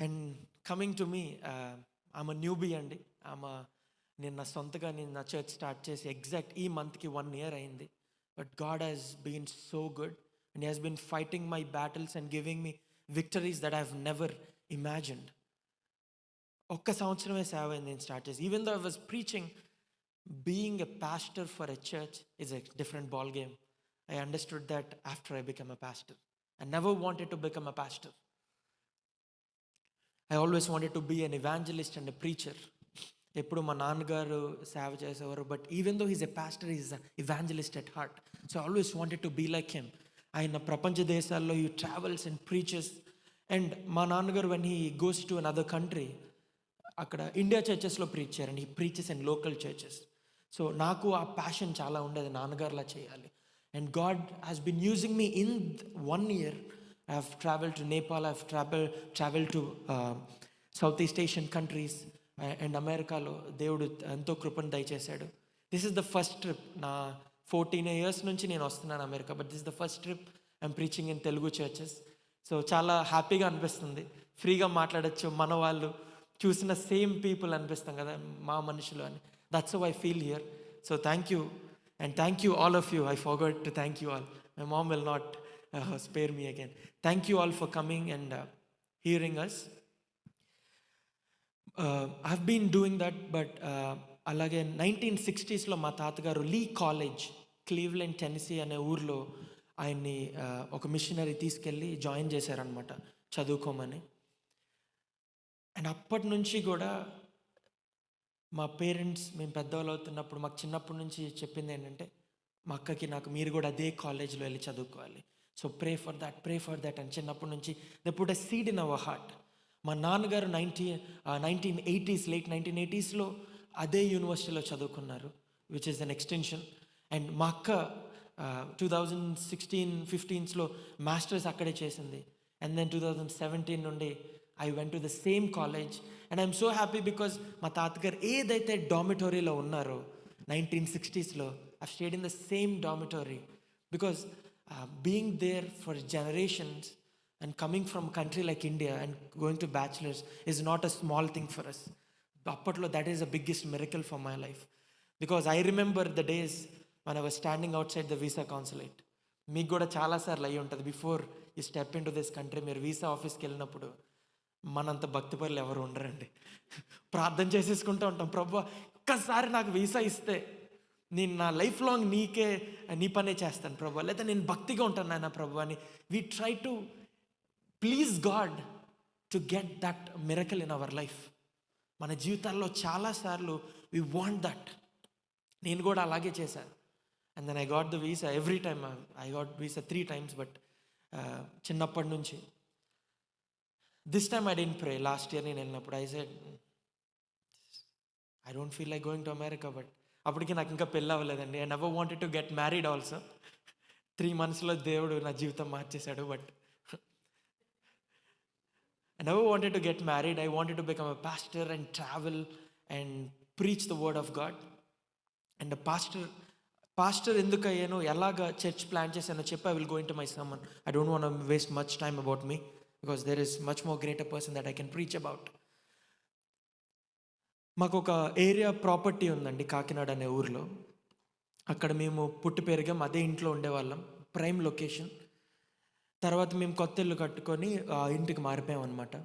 And coming to me ఆమె newbie అండి ఆమె నేను నా సొంతగా నేను నా చర్చ్ స్టార్ట్ చేసి ఎగ్జాక్ట్ ఈ మంత్కి వన్ ఇయర్ అయింది. But God has been so good and has been fighting my battles and giving me victories that I have never imagined ఒక్క సంవత్సరమే సేవ అయింది నేను స్టార్ట్ చేసి. Even though I was preaching being a pastor for a church is a different ball game I understood that after I become a pastor I never wanted to become a pastor I always wanted to be an evangelist and a preacher ఎప్పుడు మా నాన్నగారు సేవ చేసేవారు but even though he's a pastor is evangelist at heart so always wanted to be like him ఆయన ప్రపంచ దేశాల్లో you travels and preachers and మా నాన్నగారు when he goes to an other country అక్కడ ఇండియా చర్చెస్లో preach చేయారండి he preaches and local churches so నాకు ఆ passion చాలా ఉండేది నాన్నగారులా చేయాలి. And God has been using me in one year I have travel to Nepal I traveled, travel travel to south east Asian countries and అమెరికాలో దేవుడు ఎంతో కృపను దయచేశాడు. This is the first trip నా ఫోర్టీన్ ఇయర్స్ నుంచి నేను వస్తున్నాను America but this the first trip I'm preaching in Telugu churches so చాలా హ్యాపీగా అనిపిస్తుంది. ఫ్రీగా మాట్లాడచ్చు మన వాళ్ళు చూసిన సేమ్ పీపుల్ అనిపిస్తాం కదా మా మనుషులు అని. That's I feel here so thank you and thank you all of you I forgot to thank you all my mom will not spare me again thank you all for coming and hearing us I been doing that but అలాగే nineteen సిక్స్టీస్లో మా తాతగారు లీ college Cleveland Tennessee అనే ఊర్లో ఆయన్ని ఒక machinery తీసుకెళ్ళి join చేశారనమాట చదువుకోమని. అండ్ అప్పటి నుంచి కూడా మా పేరెంట్స్ మేము పెద్దవాళ్ళు అవుతున్నప్పుడు మాకు చిన్నప్పటి నుంచి చెప్పింది ఏంటంటే మా అక్కకి నాకు మీరు కూడా అదే కాలేజ్లో వెళ్ళి చదువుకోవాలి. So pray for that pray for that అని చిన్నప్పటి నుంచి they put a seed in our heart మా నాన్నగారు nineteen nineteen eighties late nineteen ఎయిటీస్లో అదే యూనివర్సిటీలో చదువుకున్నారు which is an extension and మా అక్క టూ థౌజండ్ సిక్స్టీన్ ఫిఫ్టీన్స్లో మాస్టర్స్ అక్కడే చేసింది. And then two thousand seventeen నుండి I went to the same college and I'm so happy because మా తాతగారు ఏదైతే డామిటోరీలో ఉన్నారో nineteen సిక్స్టీస్లో I stayed in the same dormitory because being there for generations and coming from country like India and going to bachelors is not a small thing for us అప్పట్లో that is the biggest miracle for my life because I remember the days మన were standing outside the visa consulate మీకు కూడా చాలాసార్లు అయ్యి ఉంటుంది. Before ఈ step in to this country మీరు visa ఆఫీస్కి వెళ్ళినప్పుడు మనంత భక్తి పరులు ఎవరు ఉండరండి. ప్రార్థన చేసేసుకుంటూ ఉంటాం. ప్రభు ఒక్కసారి నాకు వీసా ఇస్తే నేను నా లైఫ్ లాంగ్ నీకే నీ పనే చేస్తాను ప్రభు. లేదా నేను భక్తిగా ఉంటాను నాయన ప్రభు అని. We try to please God to get that miracle in our life మన జీవితాల్లో చాలాసార్లు వి వాంట్ దట్ నేను కూడా అలాగే చేశాను and then I got the visa every time I got visa three times but చిన్నప్పటి నుంచి. This time I didn't pray last year నేను వెళ్ళినప్పుడు I said I don't feel like going to America but అప్పటికి నాకు ఇంకా పెళ్ళి అవ్వలేదండి I never wanted to get married also three మంత్స్లో దేవుడు నా జీవితం మార్చేశాడు but I never wanted to get married. I wanted to become a pastor and travel and preach the word of God. And a pastor, pastor ఎందుకు అయ్యాను ఎలాగ church plan చేశానో చెప్పి I will go into my sermon I don't want waste much time about me because there is much more greater person that I can preach about మాకు ఒక area property ఉందండి కాకినాడ అనే ఊర్లో. అక్కడ మేము పుట్టి పెరిగాం అదే ఇంట్లో ఉండేవాళ్ళం ప్రైమ్ లొకేషన్. తర్వాత మేము కొత్త ఇల్లు కట్టుకొని ఆ ఇంటికి మారిపోయాం అనమాట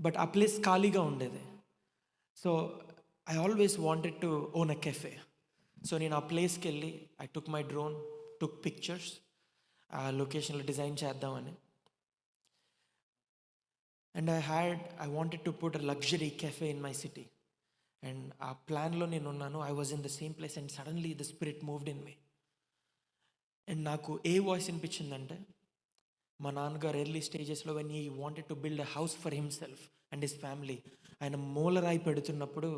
బట్ ఆ ప్లేస్ ఖాళీగా ఉండేది. So I always wanted to own a cafe. So నేను ఆ ప్లేస్కి వెళ్ళి I took my drone took pictures ఆ లొకేషన్లో డిజైన్ చేద్దామని. And I had I wanted to put a luxury cafe in my city and ఆ ప్లాన్లో నేను ఉన్నాను. I was in the same place and suddenly the spirit moved in me and నాకు ఏ voice వినిపించిందంటే మా నాన్నగారు ఎర్లీ స్టేజెస్లో when he wanted to build a house for himself and his family ఆయన మూలరాయి పెడుతున్నప్పుడు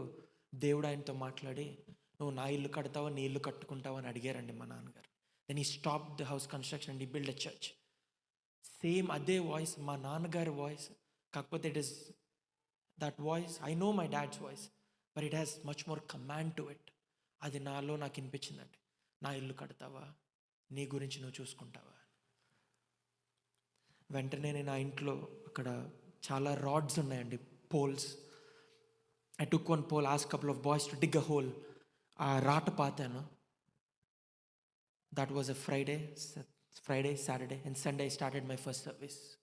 దేవుడు ఆయనతో మాట్లాడి నువ్వు నా ఇల్లు కడతావా నీ ఇల్లు కట్టుకుంటావా? అని అడిగారండి మా నాన్నగారు. Then he stop the house construction and he build a church same అదే వాయిస్ మా నాన్నగారి వాయిస్ కాకపోతే it is that voice I know my dad's voice but it has much more command to it అది నాలో నాకు వినిపించిందండి. నా ఇల్లు కడతావా? నీ గురించి నువ్వు చూసుకుంటావా? వెంటనే నేను ఆ ఇంట్లో అక్కడ చాలా రాడ్స్ ఉన్నాయండి poles I took one pole as couple of boys to dig a hole ఆ రాట పాతాను. That was a Friday Friday Saturday and Sunday started my first service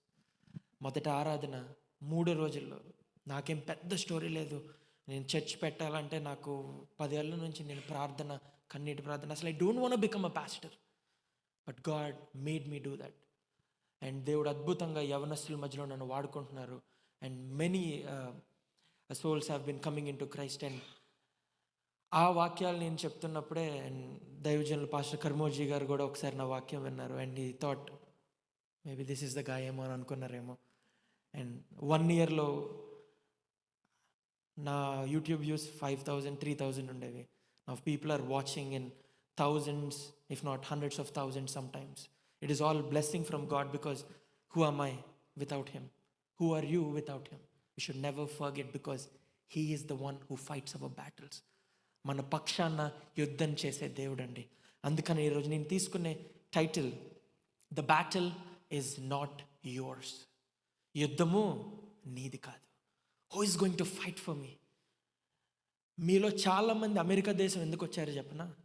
మొదట ఆరాధన మూడు రోజుల్లో. నాకేం పెద్ద స్టోరీ లేదు. నేను చర్చ్ పెట్టాలంటే నాకు పదేళ్ళ నుంచి నేను ప్రార్థన కన్నీటి ప్రార్థన. అసలు I don't want become a pastor. But God made me do that. And దేవుడు అద్భుతంగా యవనస్తుల మధ్యలో నన్ను వాడుకుంటున్నారు. And many souls have been coming into Christ and ఆ వాక్యాలు నేను చెప్తున్నప్పుడే అండ్ దైవజనులు పాస్టర్ కర్మోజీ గారు కూడా ఒకసారి నా వాక్యం విన్నారు. And he thought maybe this is the గాయేమో ఏమో అని అనుకున్నారేమో. అండ్ వన్ ఇయర్లో నా YouTube views five thousand three thousand ఉండేవి నా people are watching in thousands if not hundreds of thousands sometimes it is all blessing from God because who am I without him who are you without him you should never forget because he is the one who fights our battles మన పక్షాన యుద్ధం చేసే దేవుడు అండి అందుకని ఈరోజు నేను తీసుకునే title the battle is not yours యుద్ధము నీది కాదు. Who is going to fight for me మీలో చాలామంది అమెరికా దేశం ఎందుకు వచ్చారు చెప్పనా?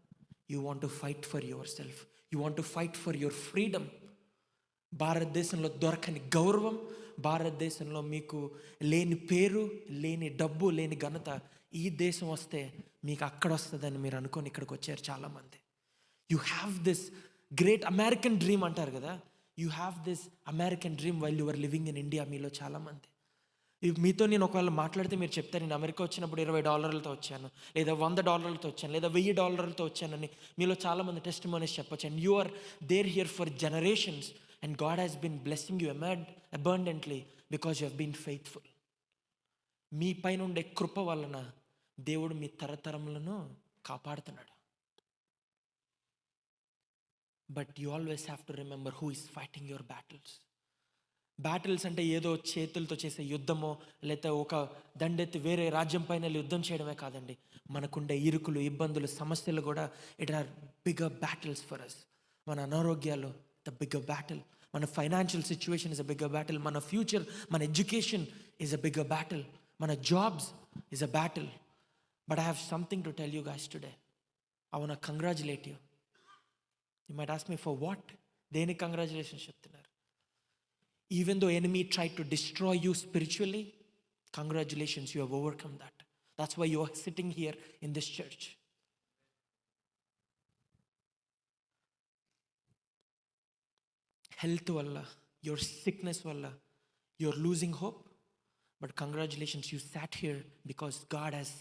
You want to fight for yourself you want to fight for your freedom భారతదేశంలో దొరకని గౌరవం భారతదేశంలో మీకు లేని పేరు లేని డబ్బు లేని ఘనత ఈ దేశం వస్తే మీకు అక్కడ వస్తుందని మీరు అనుకొని ఇక్కడికి వచ్చారు చాలామంది. You have this great American dream అంటారు కదా? You have this American dream while your living in India మీలో చాలామంది. మీతో నేను ఒకవేళ మాట్లాడితే మీరు చెప్తారు నేను అమెరికా వచ్చినప్పుడు ఇరవై డాలర్లతో వచ్చాను లేదా వంద డాలర్లతో వచ్చాను లేదా వెయ్యి డాలర్లతో వచ్చానని మీలో చాలామంది టెస్ట్ మనీస్ చెప్పొచ్చు. And you are there here for generations and God has been blessing you అమెడ్ abundantly because you have been faithful మీ పైన ఉండే కృప వలన దేవుడు మీ తరతరములను కాపాడుతున్నాడు. But you always have to remember who is fighting your battles battles అంటే ఏదో చేతులతో చేసే యుద్ధమో లేకపోతే ఒక దండెత్తి వేరే రాజ్యం పైన యుద్ధం చేయడమే కాదండి. మనకుండే ఇరుకులు ఇబ్బందులు సమస్యలు కూడా it are bigger battles for us మన అనారోగ్యాలు ద బిగ్గ బ్యాటిల్ మన financial situation is a bigger battle మన ఫ్యూచర్ మన education is a bigger battle మన jobs is a battle but I have something to tell you guys today I want congratulate you you might ask me for what దేనికి congratulations చెప్తున్నారు even though enemy tried to destroy you spiritually congratulations you have overcome that that's why you are sitting here in this church health walla your sickness walla you're losing hope but congratulations you sat here because god has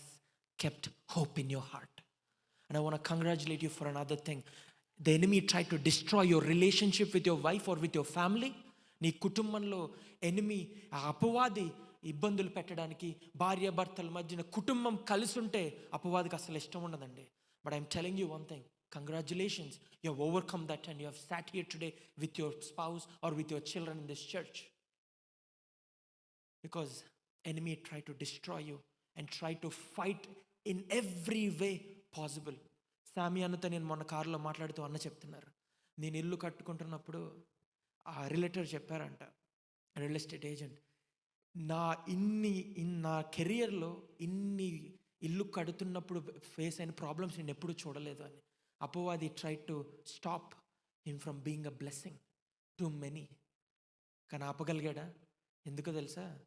kept hope in your heart and i want to congratulate you for another Thing the enemy tried to destroy your relationship with your wife or with your family. నీ కుటుంబంలో enemy ఆ అపవాది ఇబ్బందులు పెట్టడానికి భార్య భర్తల మధ్యన కుటుంబం కలిసి ఉంటే అపవాదికి అసలు ఇష్టం ఉండదండి. But I'm telling you one thing congratulations you have overcome that and you have sat here today with your spouse or with your children in this church because enemy try to destroy you and try to fight in every way possible Sami అన్నతో నేను మొన్న కారులో మాట్లాడుతూ అన్న చెప్తున్నారు. నేను ఇల్లు కట్టుకుంటున్నప్పుడు ఆ రిలేటర్ చెప్పారంట రియల్ ఎస్టేట్ ఏజెంట్ నా ఇన్ని ఇన్ నా కెరియర్లో ఇన్ని ఇల్లు కడుతున్నప్పుడు ఫేస్ అయిన ప్రాబ్లమ్స్ నేను ఎప్పుడు చూడలేదు అని. అపోవాది try to stop him from being a blessing to many. కానీ ఆపగలిగాడా? ఎందుకో తెలుసా?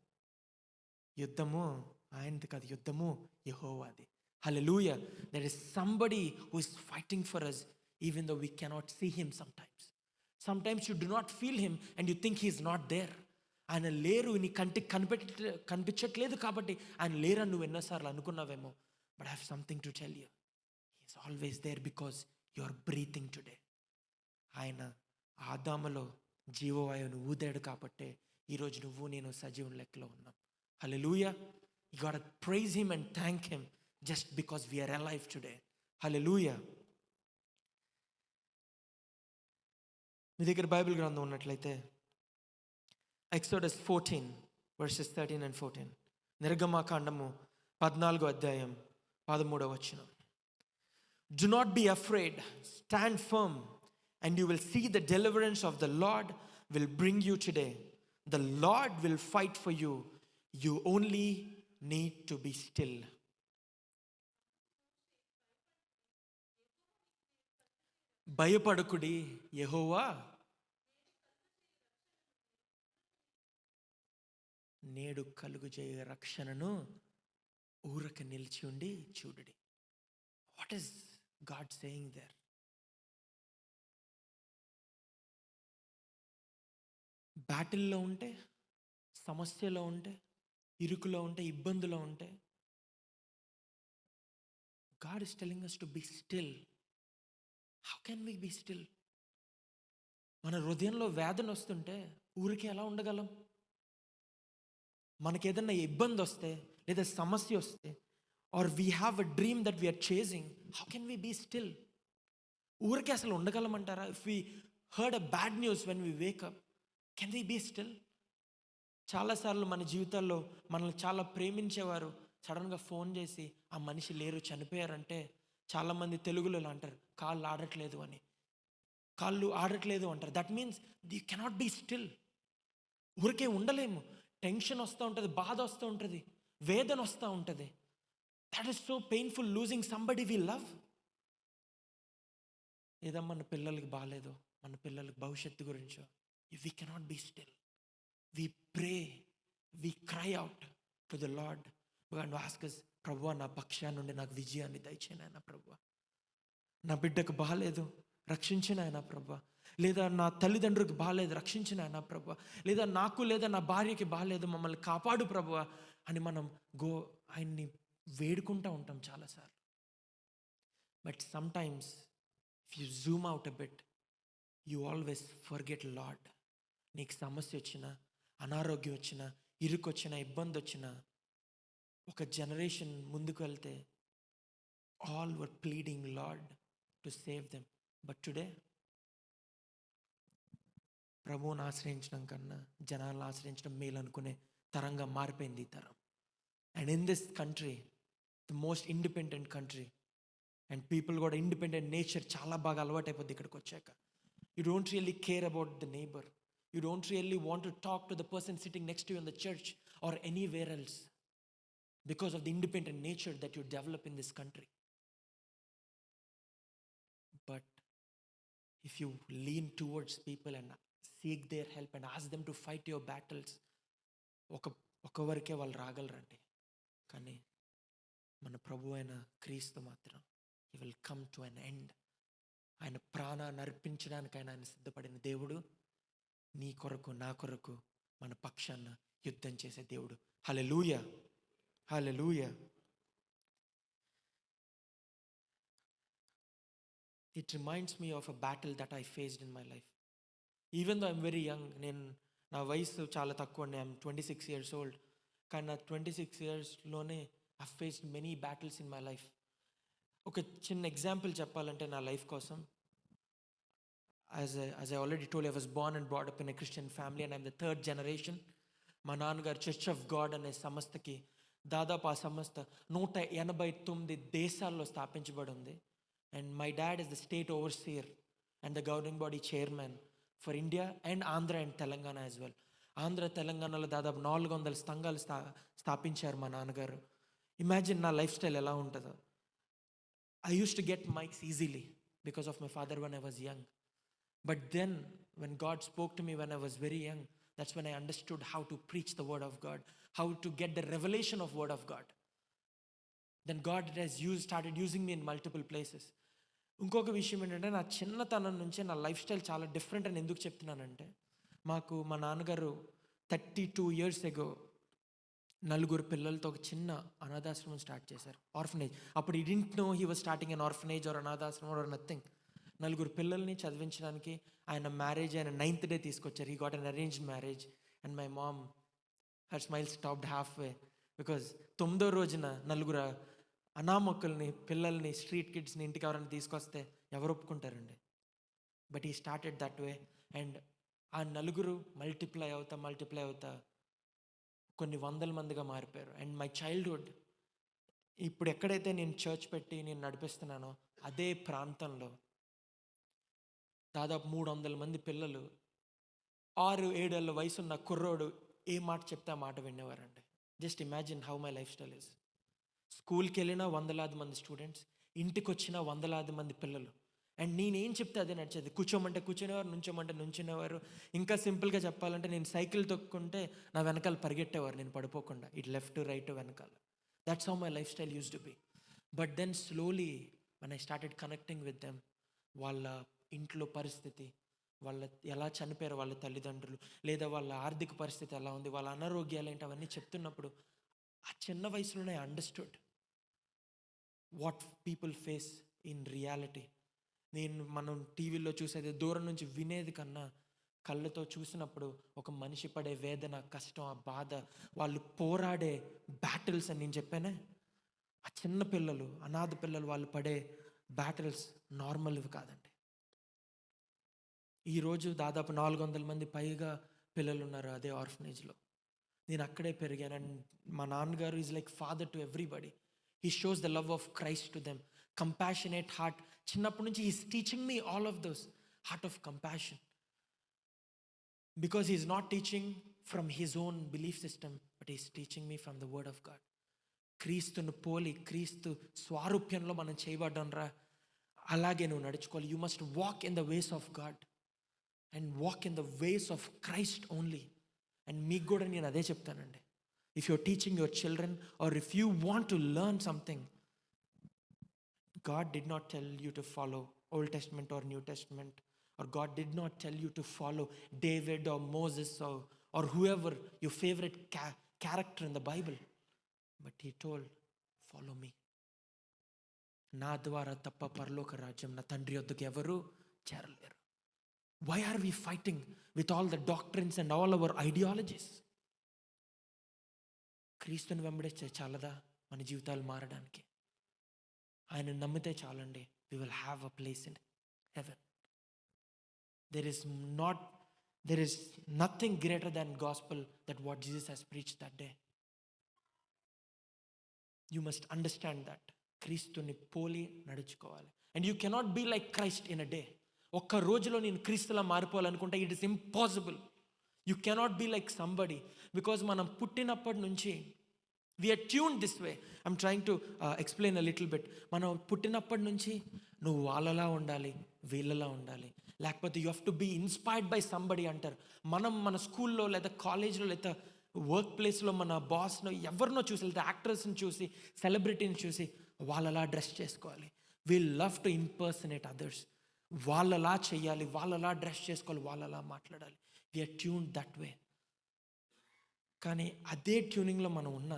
యుద్ధము ఆయనది కాదు యుద్ధము యహోవాది. Hallelujah there is somebody who is fighting for us even though we cannot see him sometimes sometimes you do not feel him and you think he's not there ఆయన లేరు నీ కంటికి కనిపెట్ట కనిపించట్లేదు కాబట్టి ఆయన లేరని నువ్వు ఎన్నోసార్లు అనుకున్నావేమో but have something to tell you he's always there because you are breathing today ఆయన ఆదాములో జీవవాయువును ఊదాడు కాబట్టే ఈరోజు నువ్వు నేను సజీవం లెక్కలో ఉన్నాం. Hallelujah you got praise him and thank him just because we're alive today hallelujah మీ దగ్గర బైబిల్ గ్రంథం ఉన్నట్లయితే Exodus fourteen verses thirteen and fourteen నిర్గమాకాండము పద్నాలుగో అధ్యాయం పదమూడవ వచనం. Do not be afraid, stand firm, and you will see the deliverance of the Lord will bring you today. The Lord will fight for you you only need to be still భయపడకుడి యెహోవా. నేడు కలుగు చేయ రక్షణను ఊరక నిలిచి ఉండి చూడుడి. What is God saying there బ్యాటిల్లో ఉంటే సమస్యలో ఉంటే ఇరుకులో ఉంటే ఇబ్బందులో ఉంటే God is telling us to be still how can we be still మన హృదయంలో వేదన వస్తుంటే ఊరికి ఎలా ఉండగలం? మనకి ఏదన్నా ఇబ్బంది వస్తే లేదా సమస్య వస్తే or we have a dream that we're chasing how can we be still ఊరికే అసలు ఉండగలమంటారా? If we heard a bad news when we wake up can we be still చాలాసార్లు మన జీవితాల్లో మనల్ని చాలా ప్రేమించేవారు సడన్గా ఫోన్ చేసి ఆ మనిషి లేరు చనిపోయారంటే చాలామంది తెలుగులో అంటారు కాళ్ళు ఆడట్లేదు అని. కాళ్ళు ఆడట్లేదు అంటారు. That means the cannot be still ఊరికే ఉండలేము. టెన్షన్ వస్తూ ఉంటుంది బాధ వస్తూ ఉంటుంది వేదన వస్తూ ఉంటుంది. That is so painful losing somebody we love ఏదో మన పిల్లలకి బాగాలేదు మన పిల్లలకి భవిష్యత్తు గురించో. We cannot be still we pray we cry out to the Lord and asks ప్రభు నా పక్షా నుండి నాకు విజయాన్ని దయచేయను ఆయన ప్రభు. నా బిడ్డకు బాగాలేదు రక్షించిన ఆయన ప్రభు. లేదా నా తల్లిదండ్రులకు బాగాలేదు రక్షించిన ఆయన ప్రభు. లేదా నాకు లేదా నా భార్యకి బాగాలేదు మమ్మల్ని కాపాడు ప్రభు అని మనం గో ఆయన్ని వేడుకుంటూ ఉంటాం చాలాసార్లు. But sometimes if you zoom out a bit you always forget Lord నీకు సమస్య వచ్చినా అనారోగ్యం వచ్చినా ఇరుకు ఇబ్బంది వచ్చినా ఒక జనరేషన్ ముందుకు వెళ్తే all were pleading Lord to save them but today ప్రభువుని ఆశ్రయించడం కన్నా జనాలను ఆశ్రయించడం మేలు అనుకునే తరంగా మారిపోయింది ఈ తరం. And in this country the most independent country and people కూడా ఇండిపెండెంట్ నేచర్ చాలా బాగా అలవాటైపోద్ది ఇక్కడికి వచ్చాక. You don't really care about the neighbour you don't really want to talk to the person sitting next to in the church or anywhere else because of the independent nature that you develop in this country but if you lean towards people and seek their help and ask them to fight your battles ఒక ఒకవరకే వాళ్ళు రాగలరండి. కానీ మన ప్రభు అయిన క్రీస్తు మాత్రం he will come to an end ఆయన ప్రాణాన్ని అర్పించడానికైనా ఆయన సిద్ధపడిన దేవుడు నీ కొరకు నా కొరకు మన పక్షాన్ని యుద్ధం చేసే దేవుడు. హలే లూయా Hallelujah. It reminds me of a battle that I faced in my life. Even though I'm very young, నేను నా వయసు చాలా తక్కువ అండి I'm twenty six years old కానీ నా twenty six ఇయర్స్లోనే I faced many battles in my life ఒక చిన్న ఎగ్జాంపుల్ చెప్పాలంటే నా లైఫ్ కోసం as as I already told I was born and brought up in a Christian family and I'm the third generation మా నాన్నగారు church of God అనే సంస్థకి దాదాపు ఆ సంస్థ నూట ఎనభై తొమ్మిది దేశాల్లో స్థాపించబడి ఉంది. And my dad is the state overseer and the governing body chairman for India and Andhra and Telangana as well Andhra తెలంగాణలో దాదాపు నాలుగు వందల స్తంగాలు స్థా స్థాపించారు మా నాన్నగారు. ఇమాజిన్ నా లైఫ్ స్టైల్ ఎలా ఉంటుందో. I use to get mikes easily because of my father when I was young but then when God spoke to me when I was very young that's when I understood how to preach the word of God how to get the revelation of word of god. Then god has used started using me in multiple places. ఇంకొక విషయం ఏంటంటే నా చిన్నతనం నుంచే నా life style చాలా different అని ఎందుకు చెప్తున్నానంటే మాకు మా నాన్నగారు థర్టీ టూ ఇయర్స్ ఎగో నలుగురు పిల్లలతో ఒక చిన్న అనాథాశ్రమం స్టార్ట్ చేశారు. ఆర్ఫనేజ్ అప్పుడు he didn't know he was starting an orphanage or అనాథాశ్రమం ఆర్ నథింగ్ నలుగురు పిల్లల్ని చదివించడానికి ఆయన మ్యారేజ్ ఆయన నైన్త్ డే తీసుకొచ్చారు. He got an arrange marriage and my mom her smile stopped half way because తొమ్మిదో రోజున నలుగురు అనామకుల్ని పిల్లల్ని స్ట్రీట్ కిడ్స్ని ఇంటికి ఎవరైనా తీసుకొస్తే ఎవరు ఒప్పుకుంటారండి? But he started that way and ఆ నలుగురు మల్టిప్లై అవుతా మల్టిప్లై అవుతా కొన్ని వందల మందిగా మారిపోయారు. అండ్ మై చైల్డ్హుడ్ ఇప్పుడు ఎక్కడైతే నేను చర్చ్ పెట్టి నేను నడిపిస్తున్నానో అదే ప్రాంతంలో దాదాపు మూడు వందల మంది పిల్లలు ఆరు ఏడేళ్ళ వయసున్న కుర్రోడు ఏ మాట చెప్తే ఆ మాట వినేవారండి. Just imagine how my life style is. స్కూల్కి వెళ్ళినా వందలాది మంది స్టూడెంట్స్ ఇంటికి వచ్చిన వందలాది మంది పిల్లలు. అండ్ నేనేం చెప్తే అదే నడిచేది. కూర్చోమంటే కూర్చునేవారు నుంచోమంటే నుంచునేవారు. ఇంకా సింపుల్గా చెప్పాలంటే నేను సైకిల్ తొక్కుంటే నా వెనకాల పరిగెట్టేవారు నేను పడిపోకుండా. ఇట్ లెఫ్ట్ రైట్ వెనకాల. That's how my life style use to be but then slowly when I started connecting with them వాళ్ళ ఇంట్లో పరిస్థితి వాళ్ళ ఎలా చనిపోయారు వాళ్ళ తల్లిదండ్రులు లేదా వాళ్ళ ఆర్థిక పరిస్థితి ఎలా ఉంది వాళ్ళ అనారోగ్యాలు ఏంటి అవన్నీ చెప్తున్నప్పుడు ఆ చిన్న వయసులోనే understood what people face in reality నేను మనం టీవీలో చూసేది దూరం నుంచి వినేది కన్నా కళ్ళతో చూసినప్పుడు ఒక మనిషి పడే వేదన కష్టం ఆ బాధ వాళ్ళు పోరాడే బ్యాటిల్స్ అని నేను చెప్పానే? ఆ చిన్న పిల్లలు అనాథ పిల్లలు వాళ్ళు పడే బ్యాటిల్స్ నార్మల్వి కాదండి. ఈరోజు దాదాపు నాలుగు వందల మంది పైగా పిల్లలు ఉన్నారు అదే ఆర్ఫనేజ్లో. నేను అక్కడే పెరిగాను అండ్ మా నాన్నగారు is like father to everybody he shows the love of Christ to them compassionate heart చిన్నప్పటి నుంచి is teaching me all of those heart of compassion because is not teaching from his own belief system but is teaching me from the word of God క్రీస్తును పోలి క్రీస్తు స్వారూప్యంలో మనం చేయబడ్డం రా. అలాగే నువ్వు నడుచుకోవాలి. You must walk in the ways of God and walk in the ways of Christ only and మీకు కూడా నేను అదే చెప్తానండి if you're teaching your children or if you want to learn something God did not tell you to follow Old Testament or New Testament, or God did not tell you to follow David or Moses or, or whoever your favorite ca- character in the Bible. But He told, Follow me. నా ద్వారా తప్ప పరలోక రాజ్యం నా తండ్రి వద్దకు ఎవరు చేరలేరు why are we fighting with all the doctrines and all our ideologies క్రీస్తుని వెంబడిస్తే చాలదా మన జీవితాలు మారడానికి ఆయన నమ్మితే చాలండి we will have a place in heaven there is not there is nothing greater than gospel that what Jesus he's preach that day you must understand that క్రీస్తుని పోలి నడుచుకోవాలి and you cannot be like Christ in a day ఒక్క రోజులో నేను క్రీస్తులా మారిపోవాలనుకుంటే it is impossible you cannot be like somebody because మనం పుట్టినప్పటి నుంచి we're tune this way I'm trying to explain a little bit మనం పుట్టినప్పటి నుంచి నువ్వు వాళ్ళలా ఉండాలి వీళ్ళలా ఉండాలి. లేకపోతే you have to be inspired by somebody అంటారు. మనం మన స్కూల్లో లేదా కాలేజ్లో లేదా వర్క్ ప్లేస్లో మన బాస్ను ఎవరినో చూసి లేదా యాక్టర్స్ని చూసి సెలబ్రిటీని చూసి వాళ్ళలా డ్రెస్ చేసుకోవాలి. We love to impersonate others వాళ్ళలా చేయాలి వాళ్ళలా డ్రెస్ చేసుకోవాలి వాళ్ళలా మాట్లాడాలి. విఆర్ ట్యూన్ దట్ వే కానీ అదే ట్యూనింగ్లో మనం ఉన్న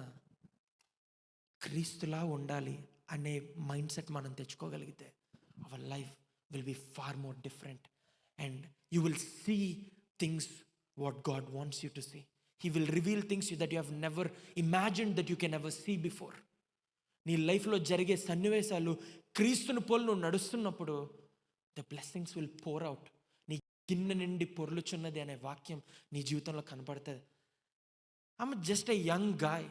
క్రీస్తులా ఉండాలి అనే మైండ్ సెట్ మనం తెచ్చుకోగలిగితే our life will be far more different and you will see things what God wants you to see he will reveal things you that you have never imagine that you can ever see before నీ లైఫ్లో జరిగే సన్నివేశాలు క్రీస్తుని పోలు నువ్వు నడుస్తున్నప్పుడు the blessings will pour out నీ గిన్నె నిండి పొర్లుచున్నది అనే వాక్యం నీ జీవితంలో కనపడుతుంది. ఆమె జస్ట్ ఎ యంగ్ గాయ్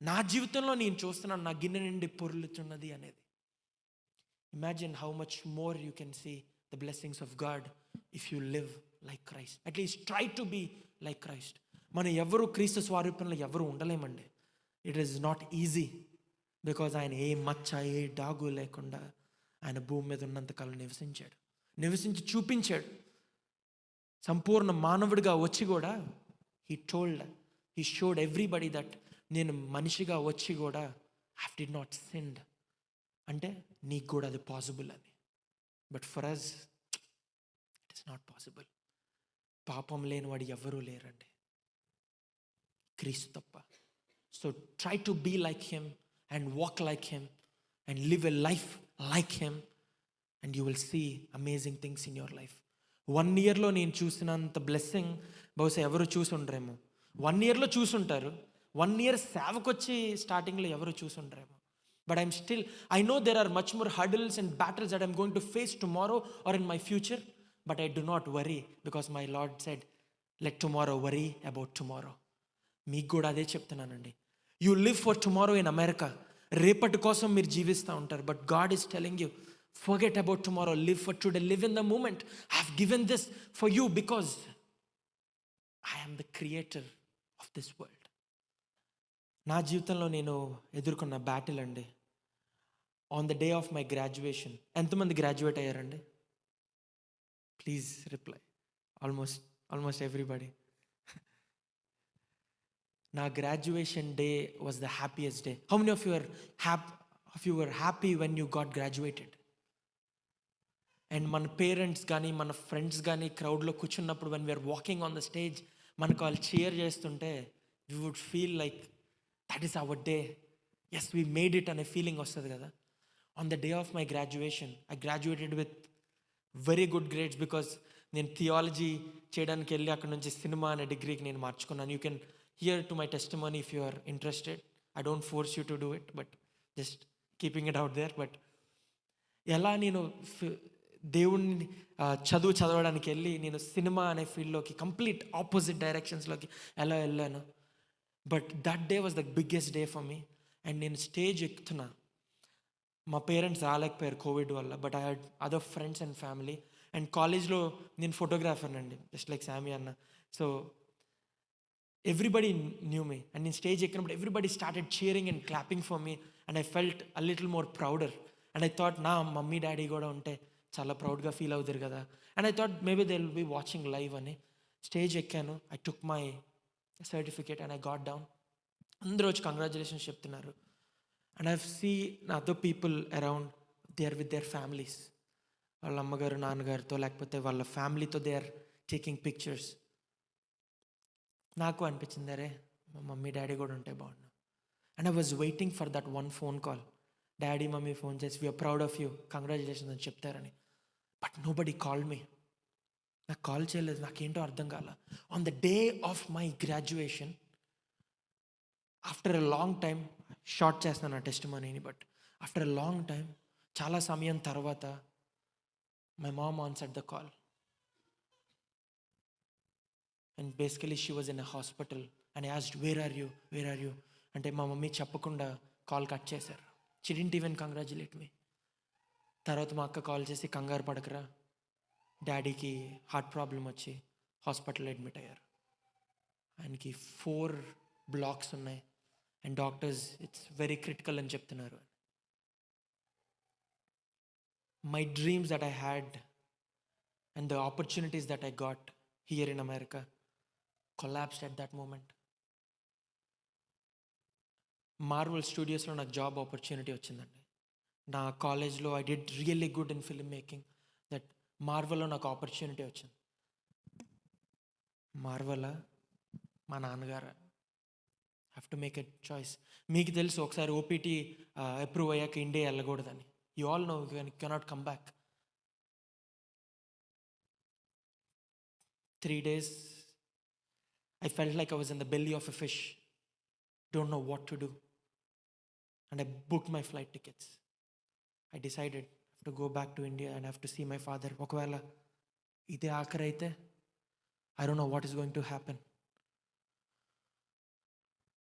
నా జీవితంలో నేను చూస్తున్నాను నా గిన్నె నిండి పొర్లుచున్నది అనేది. Imagine how much more you can see the blessings of God if you live like Christ at least try to be like Christ మనం ఎవరు క్రీస్తు స్వారూప్యంలో ఎవరు ఉండలేమండి. It is not easy because ఆయన ఏ మచ్చ ఏ డాగు లేకుండా ఆయన భూమి మీద ఉన్నంతకాలం నివసించాడు. నివసించి చూపించాడు. సంపూర్ణ మానవుడిగా వచ్చి కూడా he told he showed everybody that నేను మనిషిగా వచ్చి కూడా హ్యావ్ డి నాట్ సెండ్ అంటే నీకు కూడా అది పాసిబుల్ అని but for us it is not possible పాపం లేనివాడు ఎవరూ లేరండి. క్రీస్తు తప్ప. So try to be like him and walk like him and live a life like him and you will see amazing things in your life one ఇయర్లో నేను చూసినంత blessing బహుశా ఎవరు చూసుండ్రేమో. వన్ ఇయర్లో చూసుంటారు. వన్ ఇయర్ సేవకొచ్చి స్టార్టింగ్లో ఎవరు చూసుండ్రేమో. But I'm still I know there are much more hurdles and battles that I'm going to face tomorrow or in my future but I do not worry because my Lord said let tomorrow worry about tomorrow మీకు కూడా అదే చెప్తున్నానండి. You live for tomorrow in America రేపటి కోసం మీరు జీవిస్తూ ఉంటారు but God is telling you Forget about tomorrow. Live for today. Live in the moment. I've given this for you because I am the creator of this world. నా జీవితంలో నేను ఎదుర్కొన్న battle అండి on the day of my graduation ఎంతమంది graduate అయ్యారండి please reply almost almost everybody నా graduation day was the happiest day how many of your hap of your happy when you got graduated and మన parents కానీ మన friends కానీ క్రౌడ్లో కూర్చున్నప్పుడు when we're walking on the stage మనకు వాళ్ళు cheer చేస్తుంటే you would feel like that is our day as we made it అనే ఫీలింగ్ వస్తుంది కదా. On the day of my graduation I graduated with very good grades because నేను theology చేయడానికి వెళ్ళి అక్కడ నుంచి సినిమా అనే డిగ్రీకి నేను మార్చుకున్నాను. You can hear to my testimony if you are interested I don't force you to do it but just keeping it out there but ఎలా నేను దేవుణ్ణి చదువు చదవడానికి వెళ్ళి నేను సినిమా అనే ఫీల్డ్లోకి కంప్లీట్ ఆపోజిట్ డైరెక్షన్స్లోకి ఎలా వెళ్ళాను. But that day was the biggest day for me. And నేను స్టేజ్ ఎక్కుతున్నా. మా పేరెంట్స్ రాలేకపోయారు కోవిడ్ వల్ల but I had other friends and family. And కాలేజ్లో నేను ఫోటోగ్రాఫర్ అండి జస్ట్ లైక్ శామి అన్న. So everybody knew me. And నేను స్టేజ్ ఎక్కినప్పుడు everybody started cheering and clapping for me and I felt a little more prouder. And I thought నా mummy daddy కూడా ఉంటే చాలా ప్రౌడ్గా ఫీల్ అవుతారు కదా. And I thought maybe they will be watching live అని. స్టేజ్ ఎక్కాను. I took my certificate and I got down అందరూ వచ్చి కంగ్రాచులేషన్స్ చెప్తున్నారు. And I see other people around they are with their families వాళ్ళ అమ్మగారు నాన్నగారితో లేకపోతే వాళ్ళ ఫ్యామిలీతో దే ఆర్ టేకింగ్ పిక్చర్స్ నాకు అనిపించింది అరే మా మమ్మీ డాడీ కూడా ఉంటే బాగుండు. And I was waiting for that one phone call daddy mummy phone చేసి we're proud of you congratulations అని చెప్తారని. But nobody call me నాకు కాల్ చేయలేదు. నాకేంటో అర్థం కాల. On the day of my graduation after a long time short చేస్తాను నా టెస్ట్ మనీని but after a long time చాలా సమయం తర్వాత my mom answer the call and basically she was in a hospital and asked where are you where are you అంటే మా mummy చెప్పకుండా కాల్ కట్ చేశారు. She didn't even congratulate me తర్వాత మా అక్క కాల్ చేసి కంగారు పడకరా. డాడీకి హార్ట్ ప్రాబ్లం వచ్చి హాస్పిటల్ అడ్మిట్ అయ్యారు. ఆయనకి ఫోర్ బ్లాక్స్ ఉన్నాయి. And doctors it's very critical అని చెప్తున్నారు. My dreams that I had and the opportunities that I got here in America collapsed at that moment Marvel స్టూడియోస్లో నాకు జాబ్ ఆపర్చునిటీ వచ్చిందండి. నా కాలేజ్లో I did really good in film making that మార్వల్లో నాకు opportunity వచ్చింది. మార్వల మా నాన్నగారు? Have to make a choice మీకు తెలుసు ఒకసారి ఓపీటీ అప్రూవ్ అయ్యాక ఇండియా వెళ్ళకూడదని. You all know cannot come back three days I felt like I was in the belly of a fish don't know what to do and I book my flight tickets I decided to go back to India and have to see my father ఒకవేళ ఇదే ఆఖరి అయితే I don't know what is going to happen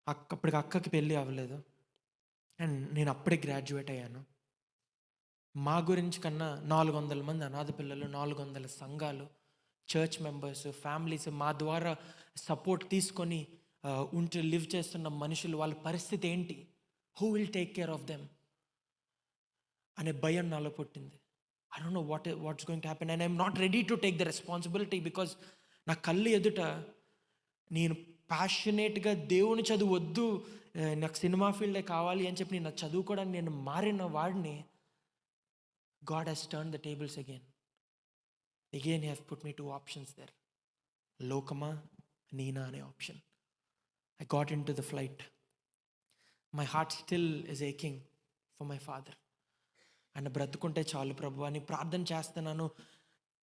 అక్క అప్పటికి అక్కకి పెళ్ళి అవ్వలేదు. And నేను అప్పుడే గ్రాడ్యుయేట్ అయ్యాను. మా గురించి కన్నా నాలుగు వందల మంది అనాథ పిల్లలు నాలుగు వందల సంఘాలు చర్చ్ మెంబర్స్ ఫ్యామిలీస్ మా ద్వారా సపోర్ట్ తీసుకొని ఆ, ఉంటూ లివ్ చేస్తున్న మనుషులు వాళ్ళ పరిస్థితి ఏంటి? Who will take care of them అనే భయం నాలో పుట్టింది. I don't know what what's going to happen and I'm not ready to take the responsibility because నా కళ్ళు ఎదుట నేను ప్యాషనేట్గా దేవుని చదువు వద్దు నాకు సినిమా ఫీల్డే కావాలి అని చెప్పి నేను చదువుకోవడానికి నేను మారిన వాడిని God he's turn the tables again again have put me two options there లోకమా నీనా అనే option I got into the flight my heart still is aching for my father ఆయన బ్రతుకుంటే చాలు ప్రభు అని ప్రార్థన చేస్తున్నాను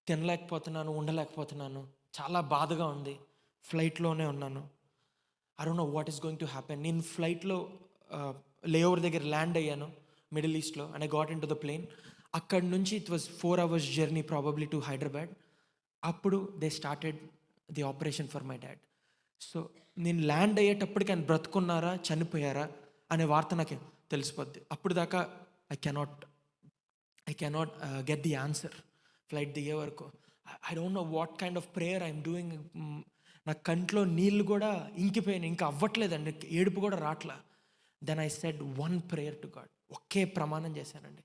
తినలేకపోతున్నాను ఉండలేకపోతున్నాను. చాలా బాధగా ఉంది. ఫ్లైట్లోనే ఉన్నాను. I don't know what is going to happen నేను ఫ్లైట్లో లేఓవర్ దగ్గర ల్యాండ్ అయ్యాను మిడిల్ ఈస్ట్లో and I got into the plane అక్కడ నుంచి it was four hours journey probably to Hyderabad అప్పుడు they started the operation for my dad so నేను land అయ్యేటప్పటికి ఆయన బ్రతుకున్నారా చనిపోయారా అనే వార్త నాకు తెలిసిపోద్ది. అప్పుడు దాకా I cannot I cannot get the answer flight దిగే వరకు. I don't know what kind of prayer I'm doing నా కంట్లో నీళ్ళు కూడా ఇంకిపోయినాయి. ఇంకా అవ్వట్లేదండి. ఏడుపు కూడా రాట్లా. Then I said one prayer to God ఒకే ప్రమాణం చేశానండి.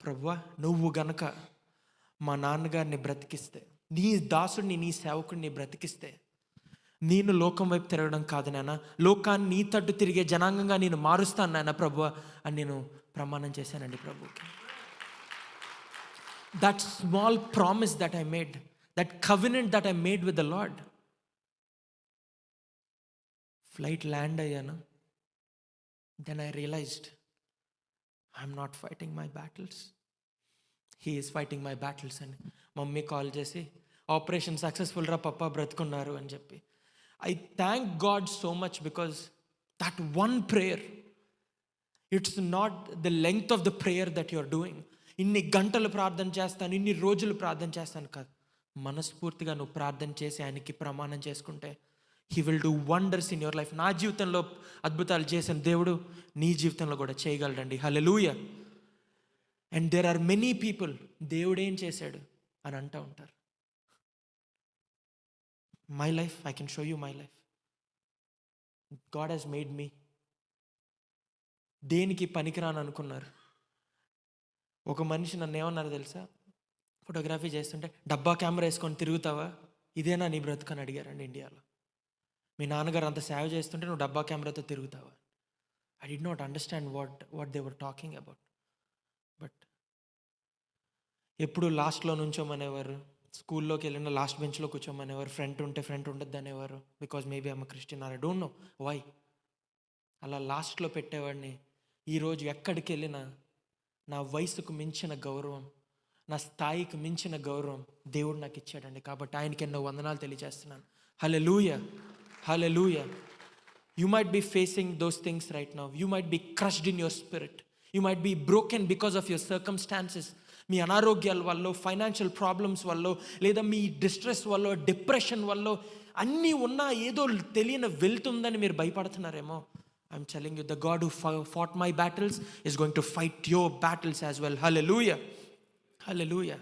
ప్రభువా నువ్వు గనక మా నాన్నగారిని బ్రతికిస్తే నీ దాసుడిని నీ సేవకుడిని బ్రతికిస్తే నేను లోకం వైపు తిరగడం కాదు నాన్న లోకాన్ని నీ తట్టు తిరిగే జనాంగంగా నేను మారుస్తాను నాన్న ప్రభు అని నేను ప్రమాణం చేశానండి ప్రభుకి that small promise that I made that covenant that I made with the Lord flight land అయ్యాను then I realised I'm not fighting my battles he is fighting my battles అని మమ్మీ కాల్ చేసి operation successful రా పప్ప బ్రతుకున్నారు అని చెప్పి I thank God so much because that one prayer it's not the length of the prayer that you're doing ఇన్ని గంటలు ప్రార్థన చేస్తాను ఇన్ని రోజులు ప్రార్థన చేస్తాను కాదు. మనస్ఫూర్తిగా నువ్వు ప్రార్థన చేసి ఆయనకి ప్రమాణం చేసుకుంటే he will do wonders in your life నా జీవితంలో అద్భుతాలు చేసిన దేవుడు నీ జీవితంలో కూడా చేయగలడండి. Hallelujah and there are many people దేవుడు ఏం చేశాడు అని అంటూ ఉంటారు. My life I can show you my life God he's made me దేనికి పనికిరాను అనుకున్నారు ఒక మనిషి నన్ను ఏమన్నారు తెలుసా? ఫోటోగ్రఫీ చేస్తుంటే డబ్బా కెమెరా వేసుకొని తిరుగుతావా? ఇదేనా నీ బ్రతుకని అడిగారండి ఇండియాలో. మీ నాన్నగారు అంత సేవ చేస్తుంటే నువ్వు డబ్బా కెమెరాతో తిరుగుతావా? I did not understand what what they were talking about. But ఎప్పుడు లాస్ట్లో నుంచోమనేవారు స్కూల్లోకి వెళ్ళిన లాస్ట్ బెంచ్లో కూర్చోమనేవారు ఫ్రంట్ ఉంటే ఫ్రంట్ ఉండద్దు అనేవారు బికాజ్ మేబీ అమ్మ Christian I don't know why? అలా లాస్ట్లో పెట్టేవాడిని ఈరోజు ఎక్కడికి వెళ్ళినా నా వయసుకు మించిన గౌరవం నా స్థాయికి మించిన గౌరవం దేవుడు నాకు ఇచ్చాడండి. కాబట్టి ఆయనకి ఎన్నో వందనాలు తెలియజేస్తున్నాను. Hallelujah hallelujah you might be facing those things right now you might be crushed in your spirit you might be broken because of your circumstances మీ అనారోగ్యాల వల్ల ఫైనాన్షియల్ ప్రాబ్లమ్స్ వల్ల లేదా మీ డిస్ట్రెస్ వల్ల డిప్రెషన్ వల్ల అన్నీ ఉన్నా ఏదో తెలియని వెళ్తుందని మీరు భయపడుతున్నారేమో. I'm telling you, the God who fought my battles is going to fight your battles as well. Hallelujah. Hallelujah.